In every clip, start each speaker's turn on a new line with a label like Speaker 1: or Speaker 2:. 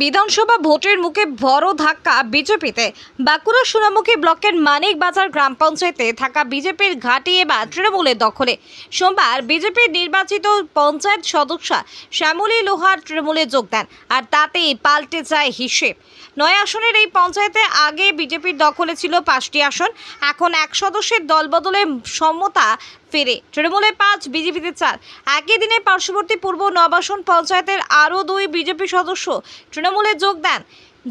Speaker 1: বিধানসভা ভোটের মুখে বড় ধাক্কা বিজেপিতে। বাঁকুড়া সোনামুখী ব্লকের মানিক বাজার গ্রাম পঞ্চায়েতে থাকা বিজেপির ঘাঁটি এবার তৃণমূলের দখলে। সোমবার বিজেপির নির্বাচিত পঞ্চায়েত সদস্যা শ্যামলী লোহার তৃণমূলে যোগ দেন আর তাতেই পাল্টে যায় হিসেব। নয় আসনের এই পঞ্চায়েতে আগে বিজেপির দখলে ছিল পাঁচটি আসন। এখন এক সদস্যের দলবদলে সমতা ফেরে। তৃণমূলে পাঁচ, বিজেপিতে চার। একই দিনে পার্শ্ববর্তী পূর্ব নবাসন পঞ্চায়েতের আরও দুই বিজেপি সদস্য তৃণমূলে যোগ দেন।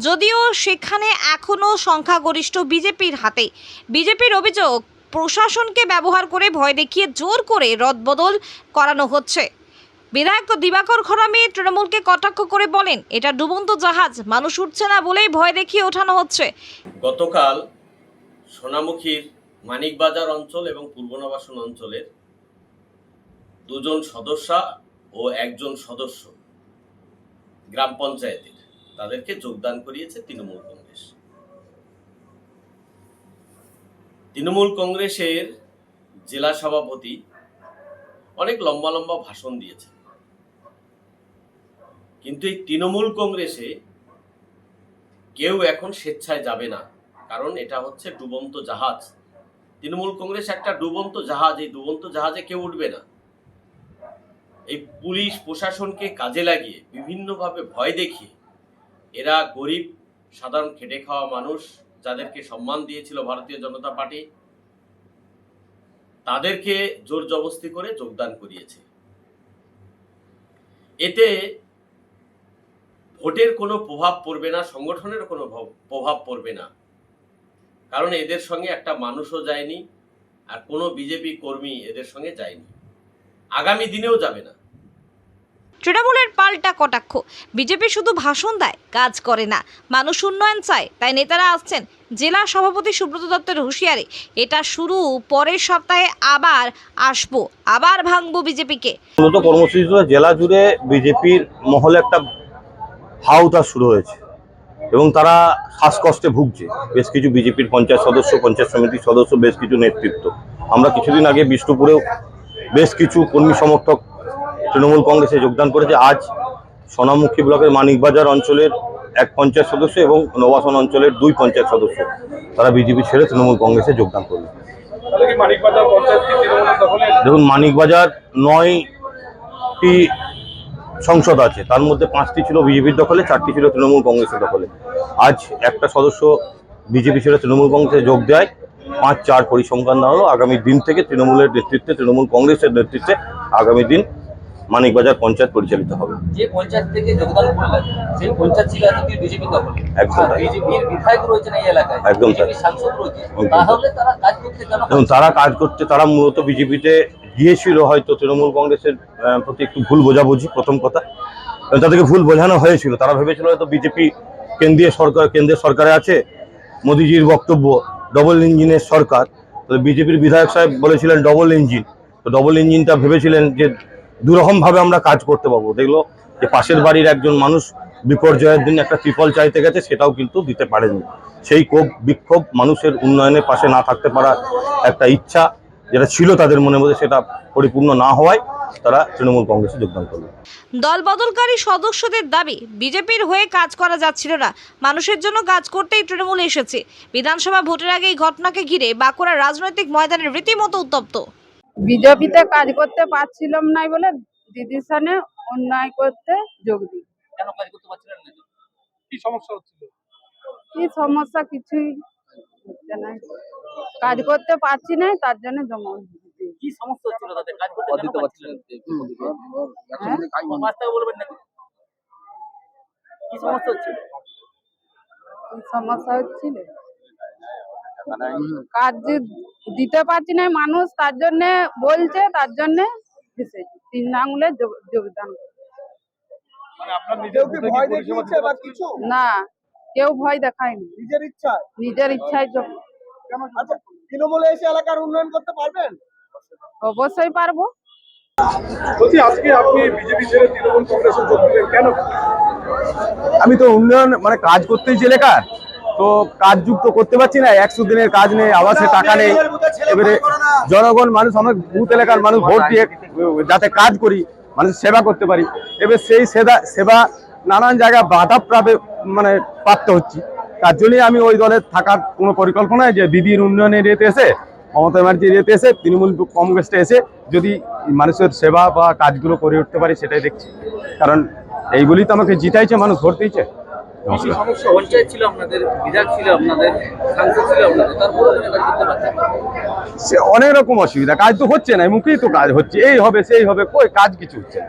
Speaker 1: যদিও সেখানে এখনও সংখ্যাগরিষ্ঠ বিজেপির হাতে। বিজেপির অভিযোগ, প্রশাসনকে ব্যবহার করে ভয় দেখিয়ে জোর করে রদবদল করানো হচ্ছে। বিধায়ক দিবাকর খরামি তৃণমূলকে কটাক্ষ করে বলেন, এটা ডুবন্ত জাহাজ, মানুষ উঠছে না বলেই ভয় দেখিয়ে ওঠানো হচ্ছে।
Speaker 2: গতকাল সোনামুখীর মানিকবাজার অঞ্চল এবং পূর্বনবাসন অঞ্চলের দুজন সদস্যা ও একজন সদস্য গ্রাম পঞ্চায়েতের। তাদেরকে যোগদান করিয়েছে তৃণমূল কংগ্রেস। তৃণমূল কংগ্রেসের জেলা সভাপতি অনেক লম্বা লম্বা ভাষণ দিয়েছে কিন্তু এই তৃণমূল কংগ্রেসে কেউ এখন স্বেচ্ছায় যাবে না, কারণ এটা হচ্ছে ডুবন্ত জাহাজ। তৃণমূল কংগ্রেস একটা ডুবন্ত জাহাজ, এই ডুবন্ত জাহাজে কেউ উঠবে না। এই পুলিশ প্রশাসনকে কাজে লাগিয়ে বিভিন্নভাবে ভয় দেখিয়ে এরা গরিব, সাধারণ খেটে খাওয়া মানুষ যাদেরকে সম্মান দিয়েছিল ভারতীয় জনতা পার্টি, তাদেরকে জোর জবস্তি করে যোগদান করিয়েছে। এতে ভোটের কোনো প্রভাব পড়বে না, সংগঠনের কোনো প্রভাব পড়বে না। কারণ এদের সঙ্গে একটা মানুষও যায়নি আর কোনো বিজেপি কর্মী এদের সঙ্গে যায়নি। আগামী দিনেও যাবে না।
Speaker 1: তৃণমূলের পাল্টা কটাক্ষ। বিজেপি শুধু ভাষণ দেয় কাজ করে না। মানুষ উন্নয়ন চায় তাই নেতারা আসছেন জেলা সভাপতি সুব্রত দত্তের হুঁশিয়ারি। এটা শুরু পরের সপ্তাহে আবার আসব আবার ভাঙবো বিজেপিকে
Speaker 3: মূলত জেলা জুড়ে বিজেপির মহলে একটা হাউতা শুরু হয়েছে। এবং তারা শ্বাসকষ্টে ভুগছে। বেশ কিছু বিজেপির পঞ্চায়েত সদস্য পঞ্চায়েত সমিতির সদস্য বেশ কিছু নেতৃত্ব। আমরা কিছুদিন আগে বিষ্ণুপুরেও বেশ কিছু কর্মী সমর্থক তৃণমূল কংগ্রেসে যোগদান করেছে। আজ সোনামুখী ব্লকের মানিকবাজার অঞ্চলের এক পঞ্চায়েত সদস্য এবং নবাসন অঞ্চলের দুই পঞ্চায়েত সদস্য। তারা বিজেপি ছেড়ে তৃণমূল কংগ্রেসে যোগদান করবে
Speaker 4: তাহলে মানিকবাজার পঞ্চায়েত কি
Speaker 3: দেখুন মানিকবাজার নয়টি সংসদ আছে তার মধ্যে পাঁচটি ছিল বিজেপির দখলে চারটি ছিল তৃণমূল কংগ্রেসের দখলে। আজ একটা সদস্য বিজেপি ছেড়ে তৃণমূল কংগ্রেসে যোগ দেয় পাঁচ চার পরিসংখ্যান দেওয়া হলো আগামী দিন থেকে তৃণমূলের নেতৃত্বে তৃণমূল কংগ্রেসের নেতৃত্বে আগামী দিন মানিকবাজার পঞ্চায়েত পরিচালিত হবে।
Speaker 5: যে পঞ্চায়েত থেকে যোগদান করলেন সেই পঞ্চায়েত ছিল এতদিন বিজেপি দখলে।
Speaker 3: একদম
Speaker 5: বিজেপির বিধায়ক রয়েছেন এই এলাকায়।
Speaker 3: একদম
Speaker 5: সাংসদ রয়েছে তাহলে তারা কাজ করতে
Speaker 3: এবং তারা কাজ করতে তারা মূলত বিজেপিতে গিয়েছিল হয়তো তৃণমূল কংগ্রেসের প্রতি একটু ভুল বোঝাবুঝি, প্রথম কথা। তাদেরকে ভুল বোঝানো হয়েছিল। তারা ভেবেছিল হয়তো বিজেপি কেন্দ্রীয় সরকার, কেন্দ্রীয় সরকারে আছে। মোদিজির বক্তব্য ডবল ইঞ্জিনের সরকার। তো বিজেপির বিধায়ক সাহেব বলেছিলেন ডবল ইঞ্জিন তো ডবল ইঞ্জিনটা ভেবেছিলেন যে দুরকমভাবে আমরা কাজ করতে পারব। দেখল যে পাশের বাড়ির একজন মানুষ বিপর্যয়ের দিন একটা ত্রিপল চাইতে গেছে, সেটাও কিন্তু দিতে পারেনি সেই ক্ষোভ, বিক্ষোভ মানুষের উন্নয়নের পাশে না থাকতে পারার একটা ইচ্ছা যেটা ছিল তাদের মনের মধ্যে সেটা পরিপূর্ণ না হওয়ায় তারা তৃণমূল কংগ্রেসে যোগদান করল।
Speaker 1: দল বদলকারী সদস্যদের দাবি বিজেপির হয়ে কাজ করা যাচ্ছিল না। মানুষের জন্য কাজ করতেই তৃণমূল এসেছে। বিধানসভা ভোটের আগে এই ঘটনাকে ঘিরে বাঁকুড়ার রাজনৈতিক ময়দানে রীতিমতো উত্তপ্ত।
Speaker 6: বিজেপিতে কাজ করতে পারছিলাম না বলে দিদির সামনে অন্যায় করতে যোগ দিই।
Speaker 5: কেন কাজ করতে পারছিলেন না?
Speaker 4: কি সমস্যা হচ্ছিল?
Speaker 6: কি সমস্যা কিছুই হচ্ছে না কাজ করতে পারছি না তার জন্য জমা
Speaker 5: কি সমস্যা হচ্ছিল তাদের কাজ করতে পারছিলেন?
Speaker 6: হ্যাঁ?
Speaker 5: বলবেন কি সমস্যা হচ্ছিল?
Speaker 6: কি সমস্যা হচ্ছিল? কাজ দিতে পারছি না মানুষ তার জন্য বলছে তার জন্য এসেছি তিন আঙুলে যোগ- যোগদান।
Speaker 4: মানে দিতে?
Speaker 6: না। কেউ ভয় দেখায়নি
Speaker 7: নিজের ইচ্ছা
Speaker 6: নিজের ইচ্ছায়
Speaker 7: আচ্ছা তৃণমূলে এসে এলাকার উন্নয়ন করতে পারবেন?
Speaker 6: অবশ্যই পারব।
Speaker 4: বলছি আজকে আপনি বিজেপি ছেড়ে তৃণমূল কংগ্রেসে যোগ দিলেন কেন?
Speaker 8: আমি তো উন্নয়ন মানে কাজ করতেই এলাকার তো কাজ যুক্ত করতে পারছি না। একশো দিনের কাজ নেই আবাসে টাকা নেই। এবারে জনগণ মানুষ অনেক বুথ এলাকার মানুষ ভোট দিয়ে যাতে কাজ করি মানুষ সেবা করতে পারি। এবার সেই সেবা সেবা নানান জায়গায় বাধা প্রাপে মানে প্রাপ্ত হচ্ছি। তার জন্যই আমি ওই দলে থাকার কোনো পরিকল্পনায় যে দিদির উন্নয়নের এতে এসে মমতা ব্যানার্জির এতে এসে তৃণমূল কংগ্রেসটা এসে যদি মানুষের সেবা বা কাজগুলো করে উঠতে পারি সেটাই দেখছি। কারণ এই বলেই তো আমাকে জিতাইছে মানুষ ভোট দিয়েছে। সে অনেক রকম অসুবিধা কাজ তো হচ্ছে না মুখেই তো কাজ হচ্ছে এই হবে সেই হবে কই কাজ কিছু হচ্ছে না।